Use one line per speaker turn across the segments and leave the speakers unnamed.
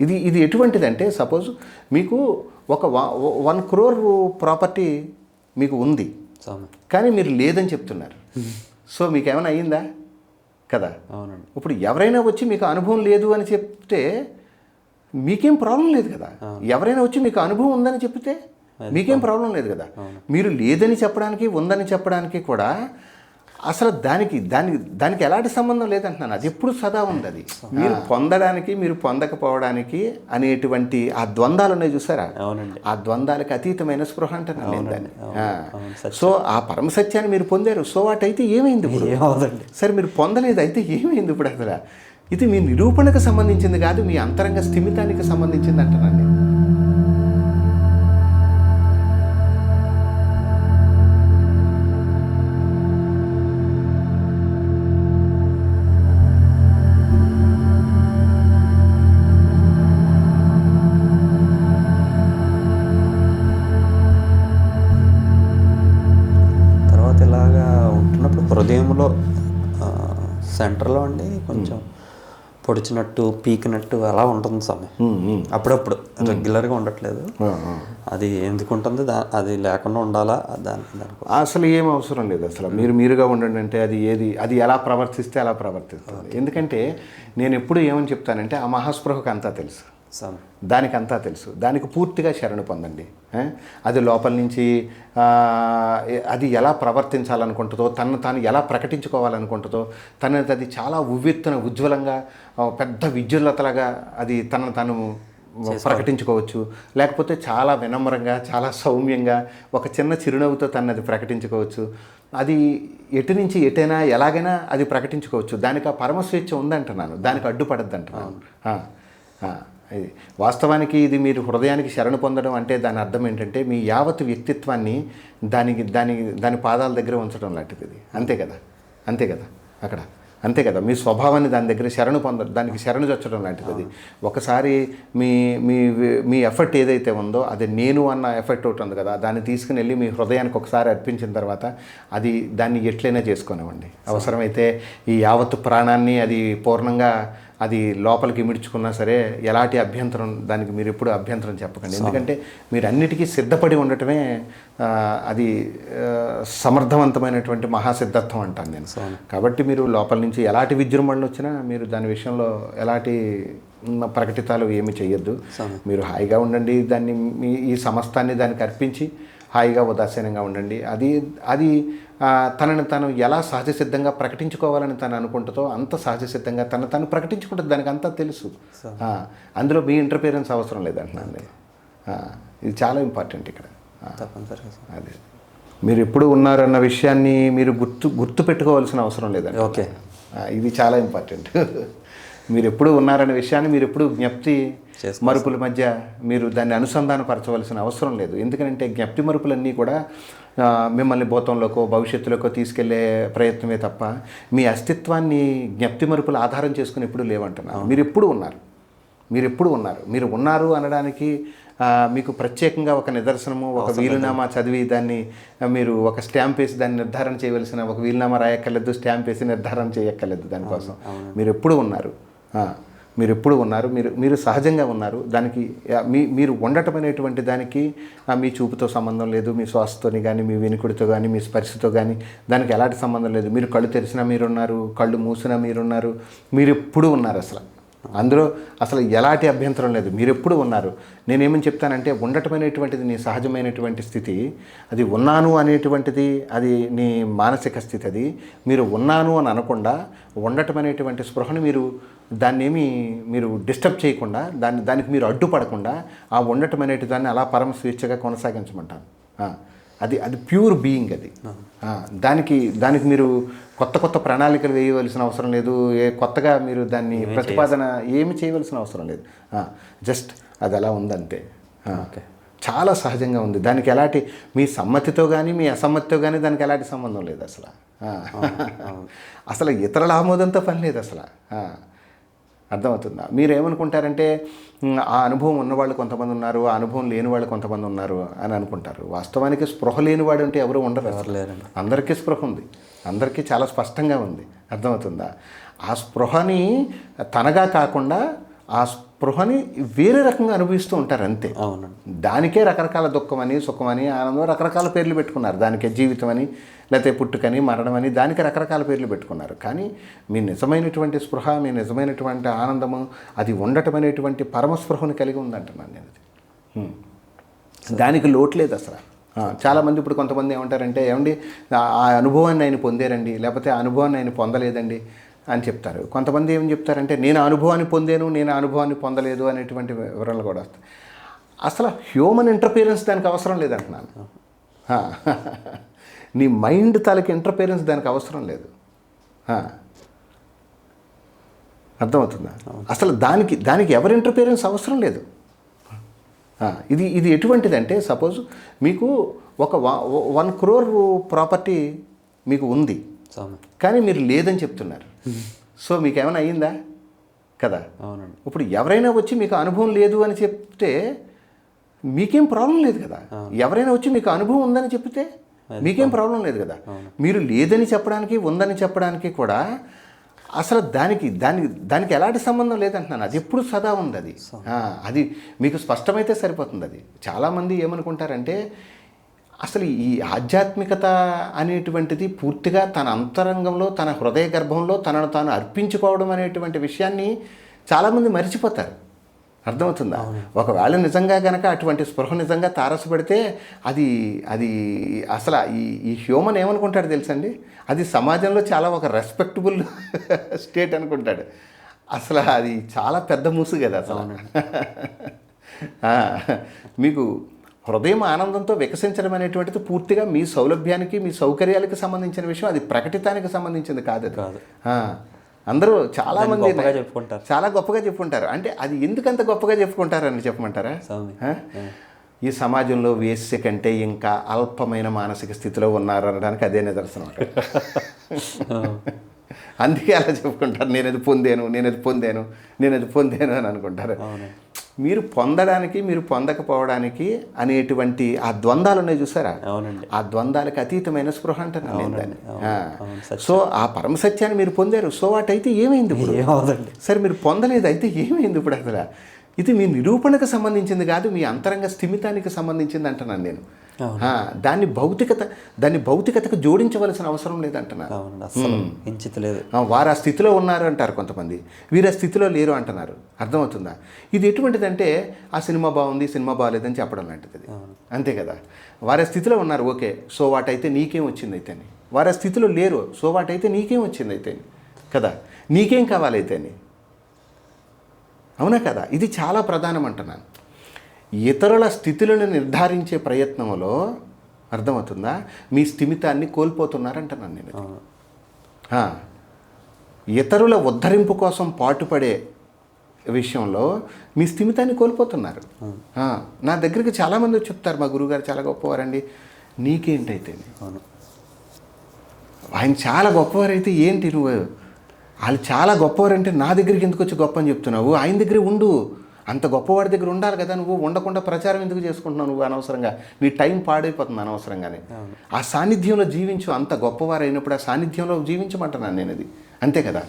ఇది ఇది ఎటువంటిదంటే సపోజ్ మీకు ఒక వన్ క్రోర్ ప్రాపర్టీ మీకు ఉంది. కానీ మీరు లేదని చెప్తున్నారు. సో మీకు ఏమైనా అయ్యిందా? కదా?
అవునండి.
ఇప్పుడు ఎవరైనా వచ్చి మీకు అనుభవం లేదు అని చెప్తే మీకేం ప్రాబ్లం లేదు కదా? ఎవరైనా వచ్చి మీకు అనుభవం ఉందని చెప్తే మీకేం ప్రాబ్లం లేదు కదా? మీరు లేదని చెప్పడానికి ఉందని చెప్పడానికి కూడా అసలు దానికి దానికి దానికి ఎలాంటి సంబంధం లేదంటున్నాను. అది ఎప్పుడు సదా ఉంది అది. మీరు పొందడానికి మీరు పొందకపోవడానికి అనేటువంటి ఆ ద్వంద్వాలు ఉన్నాయి చూసారా? ఆ ద్వంద్వాలకు అతీతమైన స్పృహ అంటున్నాను నేను దాన్ని. ఆ.
అవును, సత్యం.
సో ఆ పరమ సత్యాన్ని మీరు పొందారు. సో వాటైతే ఏమైంది ఇప్పుడు? సరే మీరు పొందలేదు అయితే ఏమైంది ఇప్పుడు అసలు? ఇది మీ నిరూపణకు సంబంధించింది కాదు మీ అంతరంగ స్థిమితానికి సంబంధించింది అంటున్నాను నేను.
హృదయంలో సెంటర్లో అండి కొంచెం పొడిచినట్టు పీకినట్టు అలా ఉంటుంది స్వామి. అప్పుడప్పుడు రెగ్యులర్గా ఉండట్లేదు. అది ఎందుకు ఉంటుంది దా అది లేకుండా ఉండాలా? దాని దానికి
అసలు ఏం అవసరం లేదు అసలు. మీరు మీరుగా ఉండండి అంటే అది ఏది అది ఎలా ప్రవర్తిస్తే అలా ప్రవర్తిస్తుంది. ఎందుకంటే నేను ఎప్పుడు ఏమని చెప్తానంటే ఆ మహాస్పృహకు అంతా తెలుసు.
స్వామి
దానికి అంతా తెలుసు. దానికి పూర్తిగా శరణు పొందండి? అది లోపల నుంచి అది ఎలా ప్రవర్తించాలనుకుంటుందో తను తాను ఎలా ప్రకటించుకోవాలనుకుంటుందో తనది అది చాలా ఉవ్వెత్తున ఉజ్వలంగా పెద్ద విద్యుల్లతలాగా అది తనను తాను ప్రకటించుకోవచ్చు. లేకపోతే చాలా వినమ్రంగా చాలా సౌమ్యంగా ఒక చిన్న చిరునవ్వుతో తనది ప్రకటించుకోవచ్చు. అది ఎటు నుంచి ఎటైనా ఎలాగైనా అది ప్రకటించుకోవచ్చు. దానికి ఆ పరమస్వేచ్ఛ ఉందంటున్నాను. దానికి అడ్డుపడద్దు అంటున్నాను ఇది వాస్తవానికి ఇది మీరు హృదయానికి శరణు పొందడం అంటే దాని అర్థం ఏంటంటే మీ యావత్ వ్యక్తిత్వాన్ని దానికి దాని దాని పాదాల దగ్గర ఉంచడం లాంటిది ఇది. అంతే కదా? అంతే కదా? అక్కడ. అంతే కదా? మీ స్వభావాన్ని దాని దగ్గర శరణు పొంద దానికి శరణు చొచ్చడం లాంటిది అది ఒకసారి మీ మీ మీ ఎఫర్ట్ ఏదైతే ఉందో అది నేను అన్న ఎఫర్ట్ ఒకటి ఉంది కదా దాన్ని తీసుకుని వెళ్ళి మీ హృదయానికి ఒకసారి అర్పించిన తర్వాత అది దాన్ని ఎట్లయినా చేసుకోనివ్వండి. అవసరమైతే ఈ యావత్ ప్రాణాన్ని అది పూర్ణంగా అది లోపలికి ఇమిడ్చుకున్నా సరే ఎలాంటి అభ్యంతరం దానికి మీరు ఎప్పుడు అభ్యంతరం చెప్పకండి. ఎందుకంటే మీరు అన్నిటికీ సిద్ధపడి ఉండటమే అది సమర్థవంతమైనటువంటి మహాసిద్ధత్వం అంటాను నేను. కాబట్టి మీరు లోపల నుంచి ఎలాంటి విజృంభణలు వచ్చినా మీరు దాని విషయంలో ఎలాంటి ప్రకటితాలు ఏమి చేయొద్దు మీరు హాయిగా ఉండండి దాన్ని మీ ఈ సమస్తాన్ని దానికి అర్పించి హాయిగా ఉదాసీనంగా ఉండండి. అది అది తనని తను ఎలా సహజ సిద్ధంగా ప్రకటించుకోవాలని తను అనుకుంటుందో అంత సహజ సిద్ధంగా తను తను ప్రకటించుకుంటుంది. దానికి అంతా తెలుసు. అందులో మీ ఇంటర్ఫిరెన్స్ అవసరం లేదంటున్నాను ఇది చాలా ఇంపార్టెంట్ ఇక్కడ.
తప్పనిసరిగా.
అదే. మీరు ఎప్పుడు ఉన్నారన్న విషయాన్ని మీరు గుర్తు గుర్తు పెట్టుకోవాల్సిన అవసరం లేదండి
ఓకే.
ఇది చాలా ఇంపార్టెంట్ మీరు ఎప్పుడు ఉన్నారనే విషయాన్ని మీరు ఎప్పుడు జ్ఞప్తి మరుపుల మధ్య మీరు దాన్ని అనుసంధానపరచవలసిన అవసరం లేదు. ఎందుకంటే జ్ఞప్తి మరుపులన్నీ కూడా మిమ్మల్ని భూతంలోకో భవిష్యత్తులోకో తీసుకెళ్ళే ప్రయత్నమే తప్ప మీ అస్తిత్వాన్ని జ్ఞప్తి మరుపులు ఆధారం చేసుకుని ఎప్పుడు లేవంటున్నారు. మీరు ఎప్పుడు ఉన్నారు. మీరు ఎప్పుడు ఉన్నారు. మీరు ఉన్నారు అనడానికి మీకు ప్రత్యేకంగా ఒక నిదర్శనము ఒక వీలునామా చదివి దాన్ని మీరు ఒక స్టాంప్ వేసి దాన్ని నిర్ధారణ చేయవలసిన ఒక వీలునామా రాయక్కర్లేదు స్టాంప్ వేసి నిర్ధారణ చేయక్కర్లేదు దానికోసం. మీరు ఎప్పుడు ఉన్నారు. మీరు ఎప్పుడు ఉన్నారు? మీరు మీరు సహజంగా ఉన్నారు. దానికి మీ మీరు ఉండటం అనేటువంటి దానికి మీ చూపుతో సంబంధం లేదు మీ శ్వాసతోని కానీ మీ వెనుకుడితో కానీ మీ స్పర్శతో కానీ దానికి ఎలాంటి సంబంధం లేదు. మీరు కళ్ళు తెరిచినా మీరున్నారు కళ్ళు మూసినా మీరున్నారు మీరు ఎప్పుడు ఉన్నారు అసలు. అందులో అసలు ఎలాంటి అభ్యంతరం లేదు. మీరు ఎప్పుడు ఉన్నారు? నేనేమని చెప్తానంటే ఉండటమైనటువంటిది నీ సహజమైనటువంటి స్థితి అది ఉన్నాను అనేటువంటిది అది నీ మానసిక స్థితి అది. మీరు ఉన్నాను అని అనకుండా ఉండటం అనేటువంటి స్పృహను మీరు దాన్ని మీరు డిస్టర్బ్ చేయకుండా దాన్ని దానికి మీరు అడ్డుపడకుండా ఆ ఉండటం అనేటి దాన్ని అలా పరమ స్వేచ్ఛగా కొనసాగించమంటాను. అది అది ప్యూర్ బీయింగ్ అది. దానికి దానికి మీరు కొత్త కొత్త ప్రణాళికలు వేయవలసిన అవసరం లేదు ఏ కొత్తగా మీరు దాన్ని ప్రతిపాదన ఏమి చేయవలసిన అవసరం లేదు. జస్ట్ అది అలా ఉందంతే. చాలా సహజంగా ఉంది. దానికి ఎలాంటి మీ సమ్మతితో కానీ మీ అసమ్మతితో కానీ దానికి ఎలాంటి సంబంధం లేదు అసలు. అసలు ఇతరుల ఆమోదంతో పని లేదు అసలు. అర్థమవుతుందా? మీరు ఏమనుకుంటారంటే "ఉమ్, ఆ అనుభవం ఉన్నవాళ్ళు కొంతమంది ఉన్నారు ఆ అనుభవం లేని వాళ్ళు కొంతమంది ఉన్నారు అని అనుకుంటారు. వాస్తవానికి స్పృహ లేనివాడు అంటే ఎవరు ఉండరు అందరికీ స్పృహ ఉంది. అందరికీ చాలా స్పష్టంగా ఉంది. అర్థమవుతుందా? ఆ స్పృహని తనగా కాకుండా ఆ స్పృ- స్పృహని వేరే రకంగా అనుభవిస్తూ ఉంటారు అంతే.
అవునండి.
దానికే రకరకాల దుఃఖమని సుఖమని ఆనందం రకరకాల పేర్లు పెట్టుకున్నారు. దానికే జీవితం అని లేకపోతే పుట్టుకని మరణం అని దానికి రకరకాల పేర్లు పెట్టుకున్నారు. కానీ మీ నిజమైనటువంటి స్పృహ మీ నిజమైనటువంటి ఆనందము అది ఉండటం అనేటువంటి పరమస్పృహను కలిగి ఉందంటున్నాను నేను అది. దానికి లోటు లేదు అసలు. చాలామంది ఇప్పుడు కొంతమంది ఏమంటారంటే ఏమండి ఆ- అనుభవాన్ని ఆయన పొందారండి లేకపోతే ఆ అనుభవాన్ని ఆయన పొందలేదండి అని చెప్తారు. కొంతమంది ఏం చెప్తారంటే నేను అనుభవాన్ని పొందాను నేను అనుభవాన్ని పొందలేదు అనేటువంటి వివరణలు కూడా వస్తాయి. అసలు హ్యూమన్ ఇంటర్ఫియరెన్స్ దానికి అవసరం లేదంటున్నాను. నీ మైండ్ తాలూకు ఇంటర్ఫియరెన్స్ దానికి అవసరం లేదు. అర్థమవుతుందా? అసలు దానికి దానికి ఎవరి ఇంటర్ఫియరెన్స్ అవసరం లేదు. ఇది ఇది ఎటువంటిదంటే సపోజ్ మీకు ఒక వన్ క్రోర్ ప్రాపర్టీ మీకు ఉంది. కానీ మీరు లేదని చెప్తున్నారు. సో మీకు ఏమైనా అయ్యిందా? కదా.
అవునండి.
ఇప్పుడు ఎవరైనా వచ్చి మీకు అనుభవం లేదు అని చెప్తే మీకేం ప్రాబ్లం లేదు కదా? ఎవరైనా వచ్చి మీకు అనుభవం ఉందని చెప్తే మీకేం ప్రాబ్లం లేదు కదా? మీరు లేదని చెప్పడానికి ఉందని చెప్పడానికి కూడా అసలు దానికి దానికి దానికి ఎలాంటి సంబంధం లేదంటున్నాను. అది ఎప్పుడు సదా ఉంది అది. అది మీకు స్పష్టమైతే సరిపోతుంది అది. చాలామంది ఏమనుకుంటారంటే అసలు ఈ ఆధ్యాత్మికత అనేటువంటిది పూర్తిగా తన అంతరంగంలో తన హృదయ గర్భంలో తనను తాను అర్పించుకోవడం అనేటువంటి విషయాన్ని చాలామంది మర్చిపోతారు. అర్థమవుతుందా? ఒకవేళ నిజంగా గనక అటువంటి స్పృహ నిజంగా తారసపడితే అది అది అసలు ఈ ఈ హ్యూమన్ ఏమనుకుంటాడు తెలుసండి? అది సమాజంలో చాలా ఒక రెస్పెక్టబుల్ స్టేట్ అనుకుంటాడు. అసలు అది చాలా పెద్ద మూసు కదా అసలు. మీకు హృదయం ఆనందంతో వికసించడం అనేటువంటిది పూర్తిగా మీ సౌలభ్యానికి మీ సౌకర్యాలకు సంబంధించిన విషయం. అది ప్రకటితానికి సంబంధించింది కాదు
కాదు.
అందరూ చాలా మంది
చెప్పుకుంటారు.
చాలా గొప్పగా చెప్పుకుంటారు. అంటే అది ఎందుకంత గొప్పగా చెప్పుకుంటారని చెప్పమంటారా?
స్వామి.
ఆ? ఈ సమాజంలో వేశ్య కంటే ఇంకా అల్పమైన మానసిక స్థితిలో ఉన్నారు అనడానికి అదే నిదర్శనం అందుకే అలా చెప్పుకుంటారు. నేను అది పొందాను నేను అది పొందాను నేను అది పొందాను అని అనుకుంటారు. మీరు పొందడానికి మీరు పొందకపోవడానికి అనేటువంటి ఆ ద్వంద్వాలు ఉన్నాయి చూసారా?
అవునండి.
ఆ ద్వంద్వాలకు అతీతమైన స్పృహ అంటాను నేను దాన్ని.
అవును,
ఆ.
అవును, సత్యం.
సో ఆ పరమ సత్యాన్ని మీరు పొందారు. సో వాటైతే ఏమైంది ఇప్పుడు? సరే మీరు పొందలేదు అయితే ఏమైంది ఇప్పుడు అసలు? ఇది మీ నిరూపణకు సంబంధించింది కాదు మీ అంతరంగ స్థిమితానికి సంబంధించింది అంటున్నాను నేను. దాన్ని భౌతికత దాన్ని భౌతికతకు జోడించవలసిన అవసరం లేదంటున్నా
అవునండి అస్సలు ఇంచిత లేదు.
ఆ, వారు ఆ స్థితిలో ఉన్నారు అంటారు కొంతమంది. వీరు ఆ స్థితిలో లేరు అంటున్నారు. అర్థమవుతుందా? ఇది ఎటువంటిదంటే ఆ సినిమా బాగుంది సినిమా బాగాలేదని చెప్పడం లాంటిది అది. అంతే కదా? వారి స్థితిలో ఉన్నారు ఓకే సో వాటైతే నీకేం వచ్చింది అయితే వారి స్థితిలో లేరు సో వాటైతే నీకేం వచ్చింది అయితే కదా? నీకేం కావాలి అయితే అని అవునా కదా? ఇది చాలా ప్రధానం అంటున్నాను ఇతరుల స్థితులను నిర్ధారించే ప్రయత్నంలో అర్థమవుతుందా? మీ స్థిమితాన్ని కోల్పోతున్నారంటున్నాను నేను ఇతరుల ఉద్ధరింపు కోసం పాటుపడే విషయంలో మీ స్థిమితాన్ని కోల్పోతున్నారు. నా దగ్గరికి చాలామంది చెప్తారు మా గురువుగారు చాలా గొప్పవారండి. నీకేంటైతే?
అవును.
ఆయన చాలా గొప్పవారైతే ఏంటి నువ్వు? వాళ్ళు చాలా గొప్పవారంటే నా దగ్గరికి ఎందుకు వచ్చి గొప్ప అని చెప్తున్నావు? ఆయన దగ్గరే ఉండు. అంత గొప్పవాడి దగ్గర ఉండాలి కదా నువ్వు. ఉండకుండా ప్రచారం ఎందుకు చేసుకుంటున్నావు నువ్వు అనవసరంగా? నీ టైం పాడైపోతుంది అనవసరంగానే. ఆ సాన్నిధ్యంలో జీవించు అంత గొప్పవారు అయినప్పుడు ఆ సాన్నిధ్యంలో జీవించమంటున్నాను నేను అది అంతే కదా?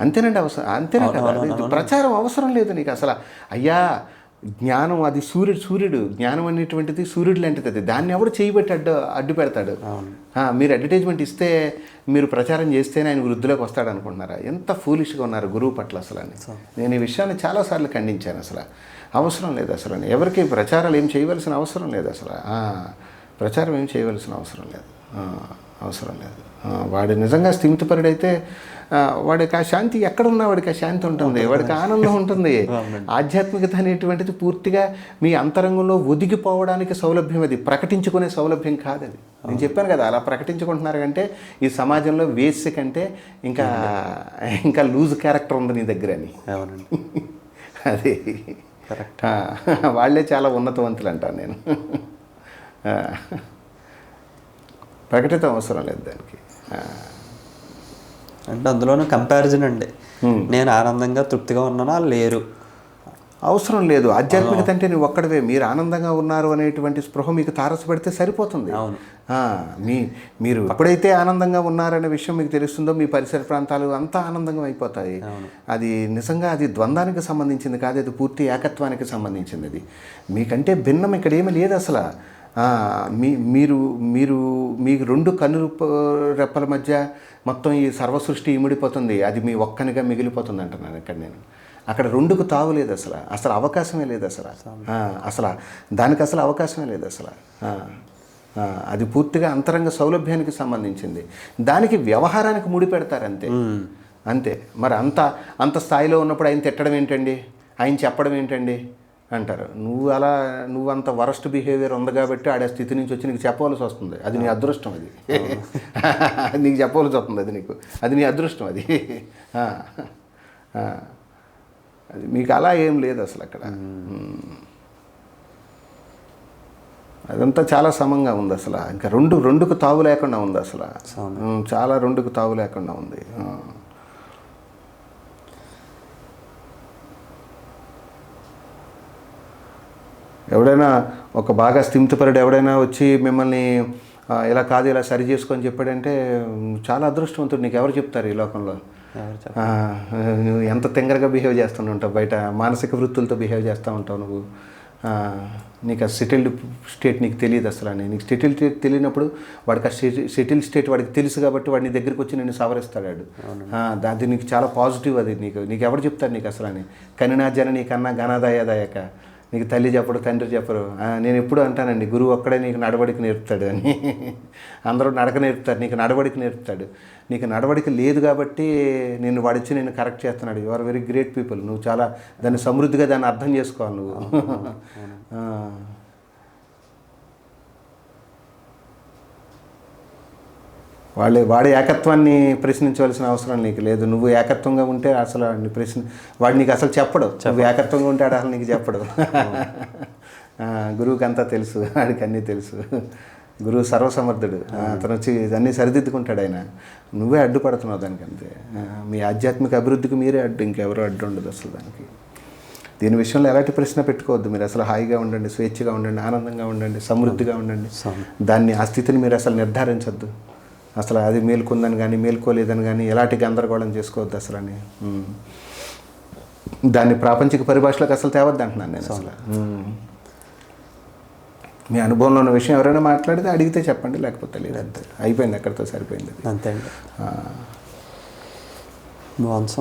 అంతేనండి అవసరం అంతేనా కదా? ప్రచారం అవసరం లేదు నీకు అసలు. అయ్యా జ్ఞానం అది సూర్యుడు సూర్యుడు జ్ఞానం అనేటువంటిది సూర్యుడు లాంటిది అది. దాన్ని ఎవడు చేయబెట్టి అడ్డు అడ్డు పెడతాడు? మీరు అడ్వర్టైజ్మెంట్ ఇస్తే మీరు ప్రచారం చేస్తేనే ఆయన వృద్ధిలోకి వస్తాడు అనుకుంటున్నారా? ఎంత ఫూలిష్గా ఉన్నారు గురువు పట్ల అసలు అని. నేను ఈ విషయాన్ని చాలాసార్లు ఖండించాను అసలు. అవసరం లేదు అసలు అని. ఎవరికి ప్రచారాలు ఏం చేయవలసిన అవసరం లేదు అసలు. ప్రచారం ఏం చేయవలసిన అవసరం లేదు. అవసరం లేదు. వాడు నిజంగా స్థిమితపరుడైతే వాడికి ఆ శాంతి ఎక్కడున్నా వాడికి ఆ శాంతి ఉంటుంది వాడికి ఆనందం ఉంటుంది. ఆధ్యాత్మికత అనేటువంటిది పూర్తిగా మీ అంతరంగంలో ఒదిగిపోవడానికి సౌలభ్యం అది ప్రకటించుకునే సౌలభ్యం కాదు అది. నేను చెప్పాను కదా అలా ప్రకటించుకుంటున్నారు కంటే ఈ సమాజంలో వేసి కంటే ఇంకా ఇంకా లూజ్ క్యారెక్టర్ ఉంది నీ దగ్గర అని. అది. ఆ, వాళ్ళే చాలా ఉన్నతవంతులు అంటాను నేను ప్రకటితం అవసరం లేదు దానికి.
అంటే అందులోనూ కంపారిజన్ అండి. నేను ఆనందంగా తృప్తిగా ఉన్నానా? లేరు.
అవసరం లేదు. ఆధ్యాత్మికత అంటే నువ్వు ఒక్కడవే. మీరు ఆనందంగా ఉన్నారు అనేటువంటి స్పృహ మీకు తారసపడితే సరిపోతుంది. మీ మీరు ఎప్పుడైతే ఆనందంగా ఉన్నారనే విషయం మీకు తెలుస్తుందో మీ పరిసర ప్రాంతాలు అంతా ఆనందంగా అయిపోతాయి. అది నిజంగా అది ద్వంద్వానికి సంబంధించింది కాదు. అది పూర్తి ఏకత్వానికి సంబంధించింది అది. మీకంటే భిన్నం ఇక్కడ ఏమీ లేదు అసలు. మీ మీరు మీరు మీకు రెండు కన్నులు ప- రెప్పల మధ్య మొత్తం ఈ సర్వసృష్టి ఇమిడిపోతుంది. అది మీ ఒక్కనిగా మిగిలిపోతుంది అంటున్నాను ఇక్కడ నేను. అక్కడ రెండుకు తావు లేదు అసలు. అసలు అవకాశమే లేదు అసలు. అసలు దానికి అసలు అవకాశమే లేదు అసలు. అది పూర్తిగా అంతరంగ సౌలభ్యానికి సంబంధించింది. దానికి వ్యవహారానికి ముడి పెడతారు అంతే. అంతే. మరి అంత అంత స్థాయిలో ఉన్నప్పుడు ఆయన తిట్టడం ఏంటండి? ఆయన చెప్పడం ఏంటండి? అంటారు. నువ్వు అలా నువ్వు అంత వరస్ట్ బిహేవియర్ ఉంది కాబట్టి ఆడే స్థితి నుంచి వచ్చి నీకు చెప్పవలసి వస్తుంది. అది నీ అదృష్టం అది. నీకు చెప్పవలసి వస్తుంది అది నీకు. అది నీ అదృష్టం అది. అది మీకు అలా ఏం లేదు అసలు అక్కడ. అదంతా చాలా సమంగా ఉంది అసలు. ఇంకా రెండు రెండుకు తావు లేకుండా ఉంది అసలు. చాలా రెండుకు తావు లేకుండా ఉంది. ఎవడైనా ఒక బాగా స్థిమితపరుడు ఎవడైనా వచ్చి మిమ్మల్ని ఇలా కాదు ఇలా సరి చేసుకొని చెప్పాడంటే చాలా అదృష్టవంతుడు. నీకు ఎవరు చెప్తారు ఈ లోకంలో? నువ్వు ఎంత తెంగరగా బిహేవ్ చేస్తూ ఉంటావు? బయట మానసిక వృత్తులతో బిహేవ్ చేస్తూ ఉంటావు నువ్వు. నీకు ఆ సెటిల్డ్ స్టేట్ నీకు తెలియదు అసలు అని. నీకు సెటిల్ స్టేట్ తెలియనప్పుడు వాడికి ఆ సెటిల్ స్టేట్ వాడికి తెలుసు కాబట్టి వాడి నీ దగ్గరికి వచ్చి నేను సవరిస్తాడు అది నీకు చాలా పాజిటివ్ అది. నీకు నీకు ఎవరు చెప్తారు నీకు అసలు అని? కనినా జన నీకన్నా ఘనదాయదాయక నీకు తల్లి చెప్పడు తండ్రి చెప్పరు. నేను ఎప్పుడు అంటానండి గురువు ఒక్కడే నీకు నడవడిక నేర్పుతాడు అని. అందరూ నడక నేర్పుతారు నీకు నడవడిక నేర్పుతాడు. నీకు నడవడిక లేదు కాబట్టి నేను వాడిచ్చి నేను కరెక్ట్ చేస్తున్నాడు. You are very great people నువ్వు చాలా దాన్ని సమృద్ధిగా దాన్ని అర్థం చేసుకోవాలి నువ్వు. వాళ్ళే వాడి ఏకత్వాన్ని ప్రశ్నించవలసిన అవసరం నీకు లేదు. నువ్వు ఏకత్వంగా ఉంటే అసలు వాడిని ప్రశ్న వాడు నీకు అసలు చెప్పడు. నువ్వు ఏకత్వంగా ఉంటే అసలు నీకు చెప్పడు. గురువుకి అంతా తెలుసు. వాడికి అన్నీ తెలుసు. గురువు సర్వసమర్థుడు. అతను వచ్చి అన్నీ సరిదిద్దుకుంటాడు ఆయన. నువ్వే అడ్డుపడుతున్నావు దానికి అంతే. మీ ఆధ్యాత్మిక అభివృద్ధికి మీరే అడ్డు ఇంకెవరూ అడ్డు ఉండదు అసలు దానికి. దీని విషయంలో ఎలాంటి ప్రశ్న పెట్టుకోవద్దు. మీరు అసలు హాయిగా ఉండండి స్వేచ్ఛగా ఉండండి ఆనందంగా ఉండండి సమృద్ధిగా ఉండండి. దాన్ని ఆ స్థితిని మీరు అసలు నిర్ధారించద్దు. అసలు అది మేల్కొందని కానీ మేల్కోలేదని కానీ ఎలాంటి గందరగోళం చేసుకోవద్దు అసలు అని. దాన్ని ప్రాపంచిక పరిభాషలోకి అసలు తేవద్దు అంటున్నాను నేను అసలు. మీ అనుభవంలో ఉన్న విషయం ఎవరైనా మాట్లాడితే అడిగితే చెప్పండి లేకపోతే లేదు. అంతే. అయిపోయింది అక్కడితో సరిపోయింది.
అంతే అండి. బాగుంది